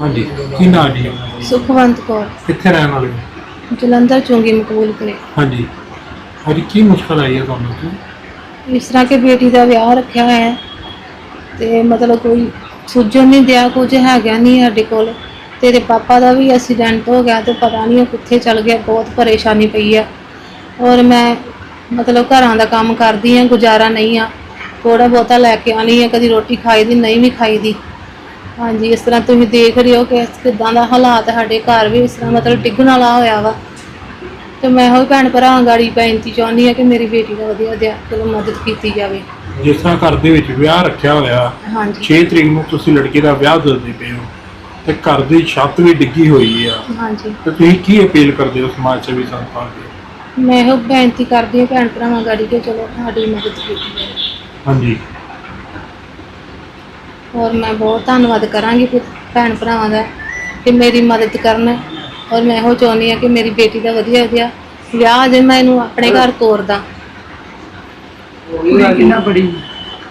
ਹਾਂਜੀ। ਕੀ ਨਾਂ ਜੀ? ਸੁਖਵੰਤ ਕੌਰ। ਕਿੱਥੇ ਰਹਿਣ ਵਾਲੇ ਹੋ? ਜਲੰਧਰ ਚੁੰਗੀ ਮਕਬੂਲ ਕਰੇ ਹਾਂਜੀ। ਹਾਂਜੀ ਕੀ ਮੁਸ਼ਕਲ ਆਈ ਹੈ ਤੁਹਾਨੂੰ ਜੀ ਇਸ ਤਰ੍ਹਾਂ ਕਿ ਬੇਟੀ ਦਾ ਵਿਆਹ ਰੱਖਿਆ ਹੋਇਆ ਹੈ ਤੇ ਮਤਲਬ ਕੋਈ ਸੁਝਣ ਨਹੀਂ ਦਿਆ ਕੁਝ ਹੈਗਾ ਨਹੀਂ ਸਾਡੇ ਕੋਲ। ਤੇਰੇ ਪਾਪਾ ਦਾ ਵੀ ਐਕਸੀਡੈਂਟ ਹੋ ਗਿਆ ਤੇ ਪਤਾ ਨਹੀਂ ਉਹ ਕਿੱਥੇ ਚਲ ਗਿਆ ਬਹੁਤ ਪਰੇਸ਼ਾਨੀ ਪਈ ਆ। ਔਰ ਮੈਂ ਮਤਲਬ ਘਰਾਂ ਦਾ ਕੰਮ ਕਰਦੀ ਆ ਗੁਜ਼ਾਰਾ ਨਹੀਂ ਆ। ਥੋੜਾ ਬਹੁਤਾ ਲੈ ਕੇ ਆਣੀ ਆ ਕਦੀ ਰੋਟੀ ਖਾਈ ਦੀ ਨਹੀਂ ਵੀ ਖਾਈ ਦੀ ਹਾਂਜੀ ਇਸ ਤਰ੍ਹਾਂ ਤੁਸੀਂ ਦੇਖ ਰਹੇ ਹੋ ਕਿ ਕਿਦਾਂ ਦਾ ਹਾਲਾਤ ਸਾਡੇ ਘਰ ਵੀ ਇਸ ਤਰ੍ਹਾਂ ਮਤਲਬ ਡਿੱਗਣ ਵਾਲਾ ਹੋਇਆ ਵਾ। ਤੇ ਮੈਂ ਹੋਈ ਭੈਣ ਭਰਾਵਾਂ ਗਾੜੀ ਬੇਨਤੀ ਚਾਹੁੰਦੀ ਆ ਕਿ ਮੇਰੀ ਬੇਟੀ ਦਾ ਵਧੀਆ ਜਿਹਾ ਚਲੋ ਮਦਦ ਕੀਤੀ ਜਾਵੇ। ਜਿਸ ਤਰ੍ਹਾਂ ਘਰ ਦੇ ਵਿੱਚ ਵਿਆਹ ਰੱਖਿਆ ਹੋਇਆ ਹਾਂਜੀ। 6 ਤਰੀਕ ਨੂੰ ਤੁਸੀਂ ਲੜਕੀ ਦਾ ਵਿਆਹ ਦੱਸਦੇ ਪਏ ਹੋ ਤੇ ਘਰ ਦੀ ਛੱਤ ਵੀ ਡਿੱਗੀ ਹੋਈ ਆ। ਹਾਂਜੀ। ਤੇ ਤੁਸੀਂ ਕੀ ਅਪੀਲ ਕਰਦੇ ਹੋ ਸਮਾਜ ਸੇਵੀ ਸੰਸਥਾ ਦੇ ਮੈਂ ਇਹੋ ਬੇਨਤੀ ਕਰਦੀ ਹਾਂ ਭੈਣ ਭਰਾਵਾਂ ਗਾੜੀ ਕਿ ਚਲੋ ਸਾਡੀ ਮਦਦ ਕੀਤੀ ਜਾਵੇ। ਹਾਂਜੀ। ਔਰ ਮੈਂ ਬਹੁਤ ਧੰਨਵਾਦ ਕਰਾਂਗੀ ਫਿਰ ਭੈਣ ਭਰਾਵਾਂ ਦਾ ਕਿ ਮੇਰੀ ਮਦਦ ਕਰਨ ਔਰ ਮੈਂ ਇਹੋ ਚਾਹੁੰਦੀ ਹਾਂ ਕਿ ਮੇਰੀ ਬੇਟੀ ਦਾ ਵਧੀਆ ਵਧੀਆ ਵਿਆਹ ਜੇ ਮੈਂ ਇਹਨੂੰ ਆਪਣੇ ਘਰ ਤੋਰਦਾ। ਕੁੜੀ ਕਿੰਨਾ ਬੜੀ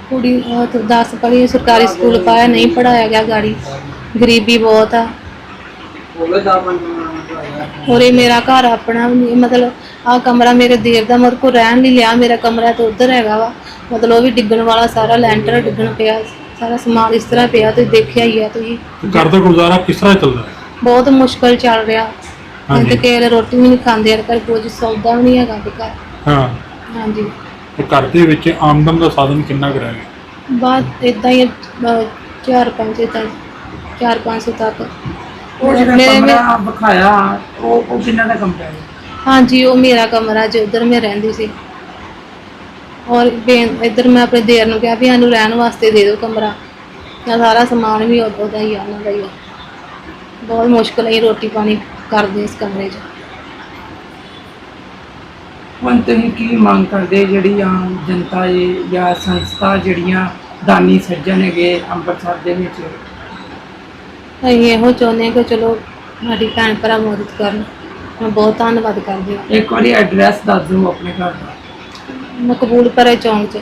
ਕੁੜੀ ਉਹ ਤਾਂ 10 ਪੜ੍ਹੀ ਸਰਕਾਰੀ ਸਕੂਲ ਪਾਇਆ ਨਹੀਂ ਪੜਾਇਆ ਗਿਆ ਗਾੜੀ। ਗਰੀਬੀ ਬਹੁਤ ਆ। ਔਰ ਇਹ ਮੇਰਾ ਘਰ ਆਪਣਾ ਵੀ ਨਹੀਂ ਮਤਲਬ ਆ ਕਮਰਾ ਮੇਰੇ ਦੇਰ ਦਾ ਮੇਰੇ ਕੋਲ ਰਹਿਣ ਲਈ ਲਿਆ ਮੇਰਾ ਕਮਰਾ ਤਾਂ ਉਧਰ ਹੈਗਾ ਵਾ। ਮਤਲਬ ਉਹ ਵੀ ਡਿੱਗਣ ਵਾਲਾ ਸਾਰਾ ਲੈਂਟਰ ਡਿੱਗਣ ਪਿਆ। ਸਾਰਾ ਸਮਾਨ ਇਸ ਤਰ੍ਹਾਂ ਪਿਆ ਤੁਸੀਂ ਦੇਖਿਆ ਹੀ ਆ ਤੁਸੀਂ। ਤੇ ਘਰ ਦਾ ਗੁਜ਼ਾਰਾ ਕਿਸ ਤਰ੍ਹਾਂ ਚੱਲਦਾ ਹੈ? ਬਹੁਤ ਮੁਸ਼ਕਲ ਚੱਲ ਰਿਹਾ। ਹਾਂਜੀ। ਤੇ ਕੇਲੇ ਰੋਟੀ ਵੀ ਨਹੀਂ ਖਾਂਦੇ ਯਾਰ ਘਰ ਕੁਝ ਸੌਦਾ ਵੀ ਨਹੀਂ ਹੈਗਾ ਤੇ ਘਰ। ਹਾਂ। ਹਾਂਜੀ। ਤੇ ਘਰ ਦੇ ਵਿੱਚ ਆਮਦਨ ਦਾ ਸਾਧਨ ਕਿੰਨਾ ਕੁ ਰਹਿ ਗਿਆ? ਬਾਅਦ ਇਦਾਂ ਹੀ ਅਹ, ਚਾਰ ਪੰਜ ਤੱਕ ਚਾਰ ਪੰਜ ਸੌ ਤੱਕ। ਉਹ ਜਿਹੜਾ ਮੇਰੇ- ਕਮਰਾ ਵਿਖਾਇਆ ਉਹ ਉਹ ਕਿੰਨਾ ਦਾ ਕਮਰਾ ਹੈ? ਹਾਂਜੀ ਉਹ ਮੇਰਾ ਕਮਰਾ ਜੋ ਉਧਰ ਮੈਂ ਰਹਿੰਦੀ ਸੀ। ਔਰ ਇੱਧਰ ਮੈਂ ਆਪਣੇ ਦੇਰ ਨੂੰ ਕਿਹਾ ਵੀ ਸਾਨੂੰ ਰਹਿਣ ਵਾਸਤੇ ਦੇ ਦਿਓ ਕਮਰਾ। ਨਾ ਸਾਰਾ ਸਮਾਨ ਵੀ ਉਦੋਂ ਦਾ ਹੀ ਆ ਉਹਨਾਂ ਦਾ ਹੀ ਆ। ਬਹੁਤ ਮੁਸ਼ਕਲ ਹੈ ਰੋਟੀ ਪਾਣੀ ਕਰਦੇ ਇਸ ਕਮਰੇ 'ਚ। ਹੁਣ ਤੁਸੀਂ ਕੀ ਮੰਗ ਕਰਦੇ ਜਿਹੜੀ ਆਮ ਜਨਤਾ ਏ ਜਾਂ ਸੰਸਥਾ ਜਿਹੜੀਆਂ ਦਾਨੀ ਸੱਜਣ ਹੈਗੇ ਅੰਮ੍ਰਿਤਸਰ ਦੇ ਵਿੱਚ? ਅਸੀਂ ਇਹੋ ਚਾਹੁੰਦੇ ਹਾਂ ਕਿ ਚਲੋ ਸਾਡੀ ਭੈਣ ਭਰਾ ਮਦਦ ਕਰਨ। ਮੈਂ ਬਹੁਤ ਧੰਨਵਾਦ ਕਰਦੀ ਹਾਂ। ਇੱਕ ਵਾਰੀ ਐਡਰੈਸ ਦੱਸ ਦਿਓ ਆਪਣੇ ਘਰ ਦਾ। ਮਕਬੂਲਪੁਰੇ ਚੌਂਕ 'ਚ।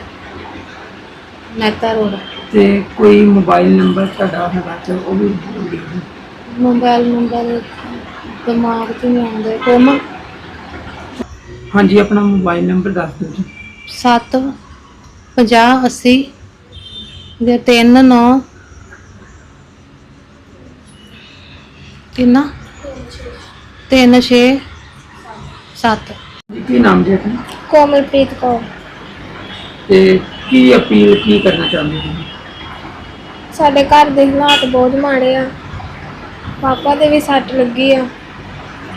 ਮਹਿਤਾ ਰੋਡ। ਤੇ ਕੋਈ ਮੋਬਾਈਲ ਨੰਬਰ ਤੁਹਾਡਾ ਹੈਗਾ ਤੇ ਉਹ ਵੀ ਦਿਓ ਮੋਬਾਈਲ ਨੰਬਰ ਦਿਮਾਗ 'ਚ ਨਹੀਂ ਆਉਂਦਾ। ਕੋਮ ਹਾਂਜੀ ਆਪਣਾ ਮੋਬਾਈਲ ਨੰਬਰ ਦੱਸ ਦਿਓ ਜੀ। 7 50 80 ਦੇ 3 9 ਕਿੰਨਾ? 3 6 7 ਜੀ, ਕੀ ਨਾਮ ਜੀ ਆਪਣਾ? ਕੋਮਲਪ੍ਰੀਤ ਕੌਰ। ਤੇ ਕੀ ਅਪੀਲ ਕੀ ਕਰਨਾ ਚਾਹੁੰਦੇ ਹੋ? ਸਾਡੇ ਘਰ ਦੇ ਹਾਲਾਤ ਬਹੁਤ ਮਾੜੇ ਆ। ਪਾਪਾ ਦੇ ਵੀ ਸੱਟ ਲੱਗੀ ਆ।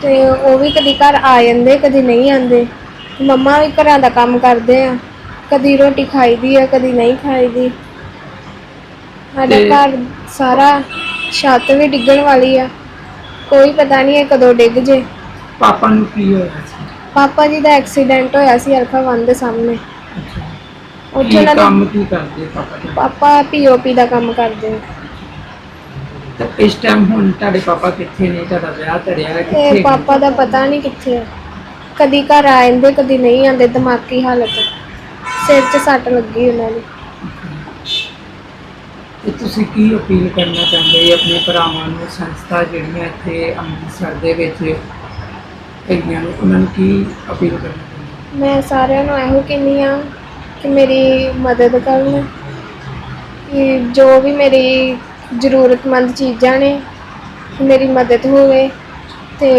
ਤੇ ਉਹ ਵੀ ਕਦੀ ਘਰ ਆ ਜਾਂਦੇ ਕਦੀ ਨਹੀਂ ਆਉਂਦੇ। ਮੰਮਾ ਵੀ ਘਰਾਂ ਦਾ ਕੰਮ ਕਰਦੇ ਆ। ਕਦੀ ਰੋਟੀ ਖਾਈਦੀ ਆ ਕਦੀ ਨਹੀਂ ਖਾਈਦੀ। ਸਾਡਾ ਤੇ- ਘਰ ਸਾਰਾ ਛੱਤ ਵੀ ਡਿੱਗਣ ਵਾਲੀ ਆ। ਕੋਈ ਪਤਾ ਨਹੀਂ ਕਦੋਂ ਡਿੱਗ ਜੇ। ਪਾਪਾ ਨੂੰ ਕੀ ਹੋਇਆ ਸੀ? ਪਾਪਾ ਜੀ ਦਾ ਐਕਸੀਡੈਂਟ ਹੋਇਆ ਸੀ ਅਲਫਾ ਵਨ ਦੇ ਸਾਹਮਣੇ। ਉੱਥੇ ਕੀ ਉਹਨਾਂ ਦੇ ਕੰਮ ਕੀ ਕਰਦੇ ਪਾਪਾ ਜੀ? ਪਾਪਾ ਪੀਓਪੀ ਦਾ ਕੰਮ ਕਰਦੇ ਤੇ ਇਸ ਟਾਈਮ ਹੁਣ ਤੁਹਾਡੇ ਪਾਪਾ ਕਿੱਥੇ ਨੇ? ਤੁਹਾਡਾ ਵਿਆਹ ਧਰਿਆ ਹੈ ਤੇ ਕਿੱਥੇ ਪਾਪਾ ਦਾ ਪਤਾ ਨਹੀਂ ਕਿੱਥੇ ਆ ਕਦੀ ਘਰ ਆ ਜਾਂਦੇ ਕਦੀ ਨਹੀਂ ਆਉਂਦੇ ਦਿਮਾਗੀ ਹਾਲਤ। ਸਿਰ 'ਚ ਸੱਟ ਲੱਗੀ ਉਹਨਾਂ ਦੀ। ਤੇ ਤੁਸੀਂ ਕੀ ਅਪੀਲ ਕਰਨਾ ਚਾਹੁੰਦੇ ਹੋ? ਆਪਣੇ ਭਰਾਵਾਂ ਨੂੰ ਸੰਸਥਾ ਜਿਹੜੀਆਂ ਇੱਥੇ ਅੰਮ੍ਰਿਤਸਰ ਦੇ ਵਿੱਚ ਹੈਗੀਆਂ ਨੇ, ਉਹਨਾਂ ਨੂੰ ਕੀ ਅਪੀਲ ਕਰਨਾ ਮੈਂ ਸਾਰਿਆਂ ਨੂੰ ਇਹੋ ਕਹਿੰਦੀ ਆ ਕਿ ਮੇਰੀ ਮਦਦ ਕਰਨ, ਕਿ ਜੋ ਵੀ ਮੇਰੀ ਜ਼ਰੂਰਤਮੰਦ ਚੀਜ਼ਾਂ ਨੇ, ਮੇਰੀ ਮਦਦ ਹੋਵੇ ਤੇ